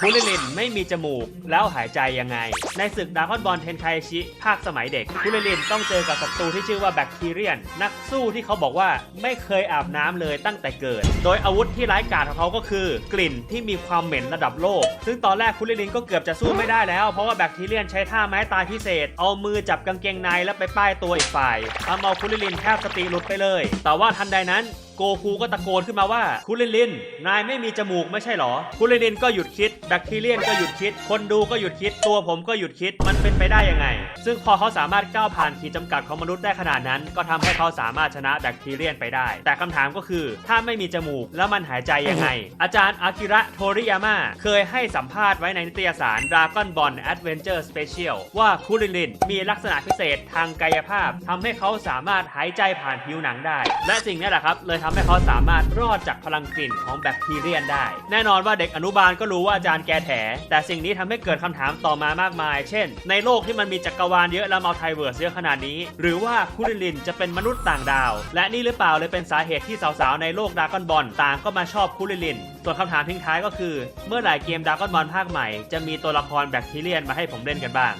คุริลินไม่มีจมูกแล้วหายใจยังไง ในศึกดากอนบอลเทนไคชิ ภาคสมัยเด็ก คุริลินต้องเจอกับศัตรูที่ชื่อว่าแบคทีเรียน นักสู้ที่เขาบอกว่าไม่เคยอาบน้ำเลยตั้งแต่เกิด โดยอาวุธที่ร้ายกาจของเขาก็คือ กลิ่นที่มีความเหม็นระดับโลก ซึ่งตอนแรกคุริลินก็เกือบจะสู้ไม่ได้แล้ว เพราะว่าแบคทีเรียนใช้ท่าไม้ตายพิเศษ เอามือจับกางเกงในแล้วไปป้ายตัวอีกฝ่ายทำเอาคุริลินแทบสติหลุดไปเลย แต่ว่าทันใดนั้น โกคูก็ตะโกนขึ้นมาว่า คุรินลิน นายไม่มีจมูกไม่ใช่หรอ คุรินลินก็หยุดคิด แบคทีเรียนก็หยุดคิด คนดูก็หยุดคิด ตัวผมก็หยุดคิด มันเป็นไปได้ยังไง ซึ่งพอเขาสามารถก้าวผ่านขีดจำกัดของมนุษย์ได้ขนาดนั้น ก็ทำให้เขาสามารถชนะแบคทีเรียนไปได้ แต่คำถามก็คือ ถ้าไม่มีจมูกแล้วมันหายใจยังไง อาจารย์อากิระโทริยาม่าเคยให้สัมภาษณ์ไว้ในนิตยสาร Dragon Ball Adventure Special ว่าคุรินลินมีลักษณะพิเศษทางกายภาพทำให้เขาสามารถหายใจผ่านผิวหนังได้ และสิ่งนี้แหละครับเลยทำให้เขาสามารถรอดจากพลังกลิ่นของแบคทีเรียนได้ แน่นอนว่าเด็กอนุบาลก็รู้ว่าอาจารย์แกแถ แต่สิ่งนี้ทำให้เกิดคำถามต่อมามากมาย เช่น ในโลกที่มันมีจักรวาลเยอะแล้วมัลติเวิร์สเยอะขนาดนี้ หรือว่าคุริลินจะเป็นมนุษย์ต่างดาว และนี่หรือเปล่าเลยเป็นสาเหตุที่สาวๆในโลกดากอนบอลต่างก็มาชอบคุริลิน ส่วนคำถามทิ้งท้ายก็คือ เมื่อไหร่เกมดากอนบอลภาคใหม่จะมีตัวละครแบคทีเรียนมาให้ผมเล่นกันบ้าง